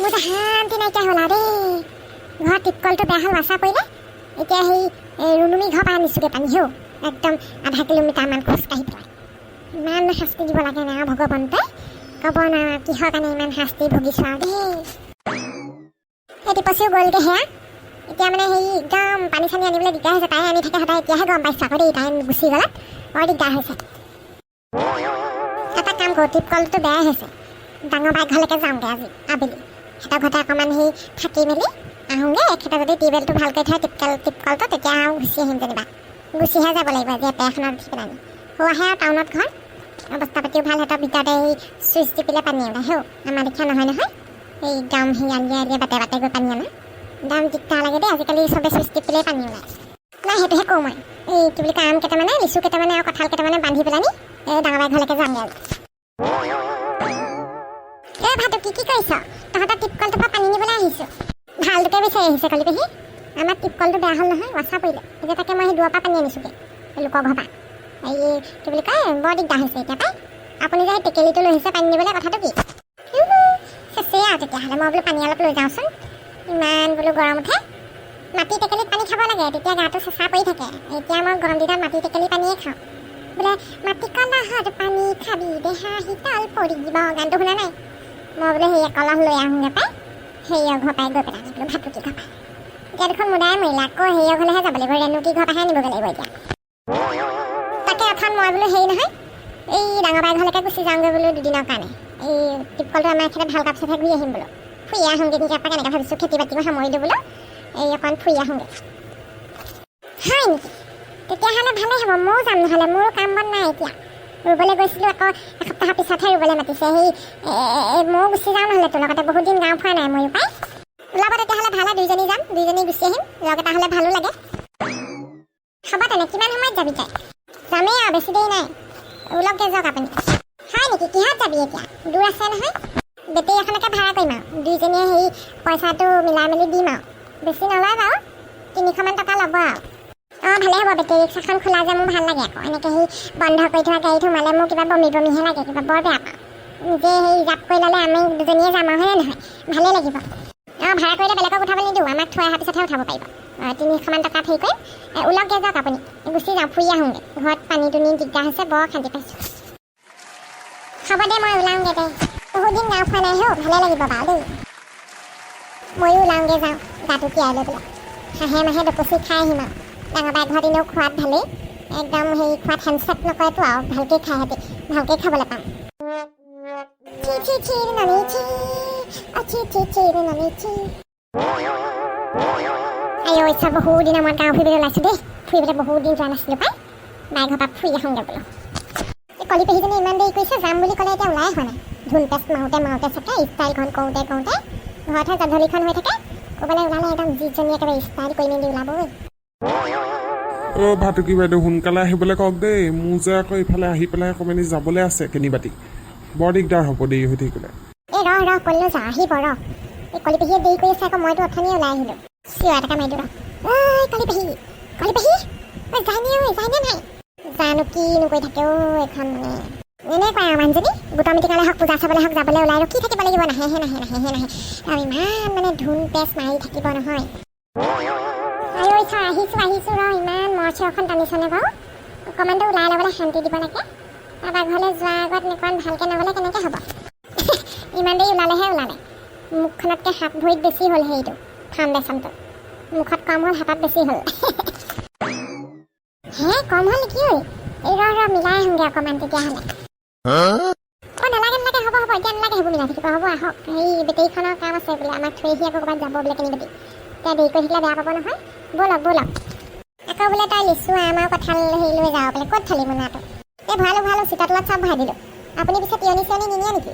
মোৰ যে শান্তি নাইকিয়া হ'ল আৰু দেই। ঘৰত টিপকলটো বেয়া হ'ল মাছা পৰিলে এতিয়া সেই ৰুণুমি ঘৰৰ পৰা আনিছোগৈ পানী হেও একদম আধা কিলোমিটাৰমান খোজকাঢ়ি পেলাই। ইমান শাস্তি দিব লাগে না ভগৱন্তই? ক'ব না কিহৰ কাৰণে ইমান শাস্তি ভুগিছোঁ আৰু দেই। এই টিপচিও গ'লগৈ সেয়া। এতিয়া মানে হেৰি একদম পানী চানী আনিবলৈ দিগদাৰ হৈছে তাই আনি থাকে সদায় এতিয়াহে গম পাইছোঁ আকৌ দেই তাই গুচি গ'লত। বৰ দিগদাৰ হৈছে। এটা কাম কৰোঁ টিপকলটো বেয়াই হৈছে। ডাঙৰ বাই ঘৰলৈকে যাওঁগৈ আজি আবেলি। ঘৰতে অকণমান সেই থাকি মেলি আহোঁগৈ। এখেতে যদি টিউবেলটো ভালকৈ থয়, টিপকল, টিপকলটো, তেতিয়া আৰু গুচি আহিম যেনিবা। গুচিহে যাব লাগিব আজি এপেখনত উঠি পেলাই হোৱাহে আৰু টাউনত ঘৰ। অৱস্থা পাতিও ভালো, সিহঁতৰ ভিতৰতে সেই চুইচ টিপিলে পানী ওলাই। হেও, আমাৰ লেখীয়া নহয় নহয়। এই একদম সেই আলিয়ে আলিয়ে বাটে বাটে গৈ পানী আনা। একদম দিগদাৰ লাগে দেই, আজিকালি চবে চুইচ টিপিলে পানী ওলায়। নাই, সেইটোহে কৰোঁ মই। এই কি বুলি কাম কেইটামানে, লিচু কেইটামানে আৰু কঁঠাল কেইটামানে বান্ধি পেলাই নি এই ডাঙৰ বাই ঘৰলৈকে যামগৈ এই ভাতু কি কৰিছ তহঁতৰ টিপকলটোৰ পৰা পানী নিবলৈ আহিছোঁ ভালটোকে বিচাৰি আহিছে কলি পেহী আমাৰ টিপকলটো বেয়া হ'ল নহয় ৱাচা পৰিলে এতিয়া তাকে মই সেই দূৰৰ পৰা পানী আনিছোঁগৈ লোকৰ ঘৰৰ পৰা এই কি বুলি কয় বৰ দিগদাৰ হৈছে এতিয়া পাই আপুনি যে সেই টেকেলিটো লৈ আহিছে পানী নিবলৈ কথাটো কি চেচেই আৰু তেতিয়াহ'লে মই বোলো পানী অলপ লৈ যাওঁচোন ইমান বোলো গৰম উঠে মাটি টেকেলিত পানী খাব লাগে তেতিয়া গাটো চেঁচা পৰি থাকে এতিয়া মই গৰম দিনত মাটি টেকেলি পানীয়ে খাওঁ বোলে মাটি কলহত পানী খাবি দেহা শীতল পৰিব গানটো শুনা নাই মই বোলে সেই কলহ লৈ আহোঁগৈ পাই সেয়ৰ ঘৰ পাই গৈ পেলাই বোলো ভাতুকি ঘৰ পাই? এতিয়া দেখোন মুদাই মৰিলে আকৌ সেয়ৰ ঘৰলৈহে যাব লাগিব ৰেণুকি ঘৰ পৰাহে আনিবগৈ লাগিব এতিয়া। তাকে এখন মই বোলো হেৰি নহয় এই ডাঙৰ বাই ঘৰলৈকে গুচি যাওঁগৈ বোলো দুদিনৰ কাৰণে। এই টিপকলটো আমাৰ এখেতে ভাল কাপ চাপে ঘূৰি আহিম বোলো। ফুৰি আহোঁগৈ নেকি এপাক এনেকৈ ভাবিছোঁ খেতি বাতিও সামৰি দিওঁ বোলো। এই অকণ ফুৰি আহোঁগৈ। হয় নেকি? তেতিয়াহ'লে ভালেই হ'ব ময়ো যাম নহ'লে মোৰো কাম বন নাই এতিয়া। ৰুবলৈ গৈছিলোঁ আকৌ এসপ্তাহৰ পিছতহে ৰুবলৈ মাতিছে। সেই ময়ো গুচি যাওঁ নহ'লে তোৰ লগতে বহুত দিন গাঁও ফুৰা নাই ময়ো পাই। ওলাব তেতিয়াহ'লে ভালে দুইজনী যাম দুইজনী গুচি আহিম লগ এটা হ'লে ভালো লাগে। হ'ব তেনে কিমান সময়ত যাবি তাই? যামেই আৰু বেছি দেৰি নাই। ওলককৈ যাওক আপুনি। হয় নেকি? কিহত যাবি এতিয়া? দূৰ আছে নহয়। বেটেৰী এখনকে ভাড়া কৰিম আৰু। দুইজনীয়ে হেৰি পইচাটো মিলাই মেলি দিম আৰু। বেছি নলয় বাৰু। তিনিশমান টকা ল'ব আৰু। অঁ ভালে হ'ব বেটেৰী ৰিক্সাখন খোলা যে মোৰ ভাল লাগে আকৌ। এনেকৈ সেই বন্ধ কৰি থোৱা গাড়ীত সোমালে মোৰ কিবা বমি বমিহে লাগে কিবা বৰ বেয়া পাওঁ। নিজে সেই জাপ কৰি ল'লে আমি দুজনীয়ে যাম আৰু হয়নে নহয়? ভালেই লাগিব। অঁ ভাড়া কৰিলে বেলেগক উঠাব নিদিওঁ আমাক থৈ অহাৰ পিছতহে উঠাব পাৰিব। তিনিশমান টকাত হেৰি কৰিম। এ, ওলকগৈ যাওক আপুনি। গুচি যাওঁ ফুৰি আহোঁগৈ। ঘৰত পানী দুনি দিগদাৰ হৈছে বৰ অশান্তি পাইছোঁ। হ'ব দে মই ওলাওঁগৈ দে। বহুত দিন গাঁও খোৱা নাই হেও ভালে লাগিব বাৰু দেই। ময়ো ওলাওঁগৈ যাওঁ গাটো তিয়াই লৈ পেলাই। হাঁহে মাহে দপচি খাই আহিম আৰু। ডাঙৰ বাই ঘৰত এনেও খোৱাত ভালেই একদম হেৰি খোৱাত হেণ্ডছেট নকৰেতো আৰু ভালকৈ খাই সিহঁতি ভালকৈ খাবলৈ পাম। আইঅ ইচ্ছা বহুত দিনৰ মূৰত গাঁও ফুৰিবলৈ ওলাইছোঁ দেই। ফুৰিবলৈ বহুত দিন যোৱা নাছিলোঁ পাই। বাই ঘৰৰ পৰা ফুৰি আহোঁগৈ বোলো। এই কলি পেহীজনী ইমান দেৰি কৰিছে যাম বুলি ক'লে এতিয়া ওলাই হোৱা নাই। ঢোল পেচ মাৰোঁতে মাৰোঁতে চাগে ষ্টাইলখন কৰোঁতে কৰোঁতে ঘৰতহে গধূলিখন হৈ থাকে। ক'বলৈ ওলালে একদম যিজনী একেবাৰে ষ্টাইল কৰি মেলি ওলাব ঐ অ ভাতুকি বাইদেউ সোনকালে আহিবলৈ কওক দেই। মোৰ যে আকৌ ইফালে আহি পেলাই অকণমানি যাবলৈ আছে কেনিবাতি বৰ দিগদাৰ হ'ব দেৰি হৈ থাকিলে। এই ৰহ ৰহ কলৈ যা আহিব ৰহ। এই কলি পেহীয়ে দেৰি কৰি আছে আকৌ মইতো অথনিয়ে ওলাই আহিলোঁ। চিঞৰ এটাকে মাৰি দিওঁ ৰহ ঐ কলি পেহী কলি পেহী ঐ যায়নে ঐ যায়নে নাই? জানো কিনো কৰি থাকে ঐ এইখন মানে। এনেকুৱাই আৰু মানুহজনী গোটৰ মিটিঙলৈ হওক পূজা চাবলৈ হওক যাবলৈ ওলাই ৰখি থাকিব লাগিব? নাহেহে নাহে নাহেহে নাহে। আৰু ইমান মানে ধুন পেচ মাৰি থাকিব নহয়। ছাৰ আহিছোঁ আহিছোঁ ৰ ইমান মৰ চিঞৰখন টানিছনে বাৰু অকণমানতো ওলাই ল'বলৈ শান্তি দিব লাগে। তাৰপৰা ঘৰলৈ যোৱাৰ আগত অকণমান ভালকৈ নগ'লে কেনেকৈ হ'ব? ইমান দেৰি ওলালেহে ওলালে। মুখখনতকৈ হাত ভৰিত বেছি হ'ল হেৰিটো ফাউণ্ডেশ্যনটো মুখত কম হ'ল হাতত বেছি হ'ল। হে কম হ'ল নেকি ঐ? ৰ ৰ মিলাই আহোঁগৈ অকণমান তেতিয়াহ'লে। অঁ নালাগে নালাগে হ'ব হ'ব এতিয়া নালাগে সেইবোৰ মিলাই থাকিব হ'ব আহক। হেৰি বেটেৰীখনৰ কাম আছে বোলে আমাক থৈ আহি আকৌ ক'ৰবাত যাব বোলে কেনিবাতি এতিয়া দেৰি কৰি বেয়া পাব নহয়। ব'লক ব'লক। আকৌ বোলে তই লিচু আম আৰু কঁঠাল হেৰি লৈ যাওঁ বোলে। ক'ত থলি মোনাটো? এই ভৰালো ভৰালো চিটা তলত চব ভৰাই দিলোঁ। আপুনি পিছে তিয়নি চিয়নি নিনিয়ে নেকি?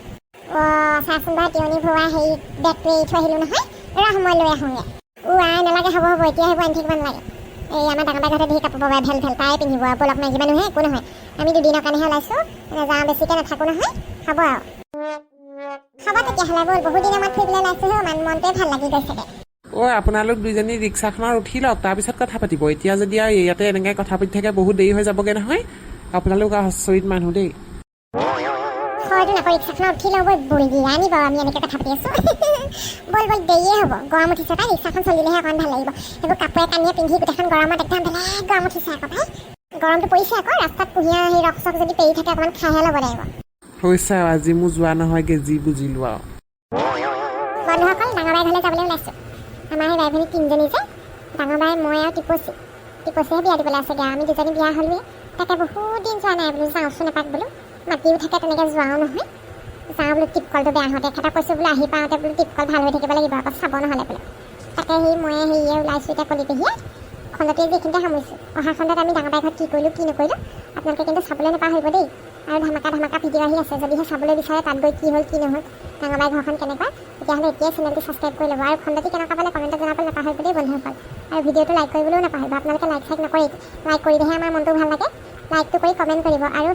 অঁ চাচোন বাৰু তিয়নি ভৰোৱা হেৰি বেগটো এৰি থৈ আহিলোঁ নহয়। ৰহ মই লৈ আহোঁগৈ। ও আই নালাগে হ'ব হ'ব এতিয়া সেইবোৰ আনি থাকিব নালাগে। এই আমাৰ ডাঙৰ বাই ঘৰতে ধেৰ কাপোৰ পাব ভেল ভেল তাই পিন্ধিব আৰু বলক মাইকী মানুহে একো নহয়। আমি দুদিনৰ কাৰণেহে ওলাইছোঁ। যাওঁ বেছিকৈ নাথাকোঁ নহয়। হ'ব আৰু। হ'ব তেতিয়াহ'লে ব'ল বহুত দিনৰ মূৰত ফুৰিবলৈ ওলাইছোঁ মান মনটোৱে ভাল লাগি গৈছেগৈ। ঐ আপোনালোক দুইজনী ৰিক্সাখনত উঠি লওক তাৰপিছত কথা পাতিব। এতিয়া যদি আৰু ইয়াতে এনেকৈ কথা পাতি থাকে বহুত দেৰি হৈ যাবগৈ নহয়। আপোনালোক আচৰিত মানুহ দেই। এইটো নকৰি ৰিক্সাখনত উঠি লওঁ বৈ বলিয়া আনিব আমি এনেকৈ কথা পাতি আছোঁ। বল বল দেৰিয়ে হ'ব। গৰম উঠিছে তাই ৰিক্সাখন চলিলেহে অকণ ভাল লাগিব। সেইবোৰ কাপোৰে কানিয়ে পিন্ধি গোটেইখন গৰমত একদম বেলেগ গৰম উঠিছে আকৌ ভাই গৰমটো পৰিছে আকৌ ৰাস্তাত কুঁহিয়াৰ সেই ৰস চক যদি পেৰি থাকে অকণমান খাইহে ল'ব লাগিব। হৈছে আৰু আজি মোৰ যোৱা নহয়গৈ যি বুজিলোঁ আৰু। বন্ধুসকল ডাঙৰ বাই ঘৰলৈ যাবলৈ ওলাইছোঁ। আমাৰ সেই বাই ভনী তিনিজনী যে ডাঙৰ বাই মই আৰু টিপচি। টিপচিহে বিয়া দিবলৈ আছেগৈ আমি দুজনী বিয়া হ'লোৱে তাকে বহুত দিন যোৱা নাই বোলো যাওঁচোন এপাক বোলো। মাতিও থাকে তেনেকৈ যোৱাও নহয়। যাওঁ বোলো টিপকলটো বেয়া হওঁতে। এখেতক কৈছোঁ বোলো আহি পাওঁতে বোলো টিপকল ভাল হৈ থাকিব লাগিব আকৌ চাব নহ'লে বোলো। তাকে সেই মই হেৰিয়ে ওলাইছোঁ এতিয়া কলি পেহীয়ে খণ্ডতে যিখিনিতে সামৰিছোঁ। অহা খণ্ডত আমি ডাঙৰ বাই ঘৰত কি কৰিলোঁ কি নকৰিলোঁ আপোনালোকে কিন্তু চাবলৈ নাপাহৰিব দেই। আৰু ধামাকা ধামাকা ভিডিঅ' আহি আছে যদিহে চাবলৈ বিচাৰে তাত গৈ কি হ'ল কি নহ'ল ডাঙৰ বাই ঘৰখন কেনেকুৱা। তেতিয়াহ'লে এতিয়াই চেনেলটো ছাবস্ক্ৰাইব কৰি ল'ব। আৰু খণ্ডটি কেনেকুৱা পালে কমেণ্টত জনাবলৈ নাপাহৰিব দেই বন্ধুসকল। আৰু ভিডিঅ'টো লাইক কৰিবলৈও নাপাহৰিব। আপোনালোকে লাইক চাইক নকৰি লাইক কৰিলেহে আমাৰ মনটো ভালো লাগে। লাইকটো কৰি কমেণ্ট কৰিব আৰু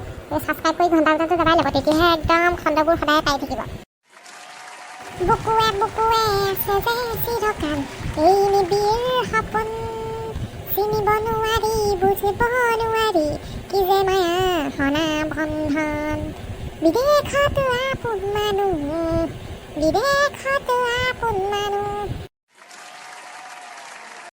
ছাবস্ক্ৰাইব কৰি ঘণ্টা বজাটো দবাই ল'ব। তেতিয়াহে একদম খণ্ডবোৰ সদায় পাই থাকিব। বুকুৱে বুকুৱে আছে যে চিৰকাল। এই নিবিৰ সপোন চিনিব নোৱাৰি, বুজিব নোৱাৰি। কি যে মায়া সনা বন্ধন। বিদেশত আপোন মানুহ। বিদেশত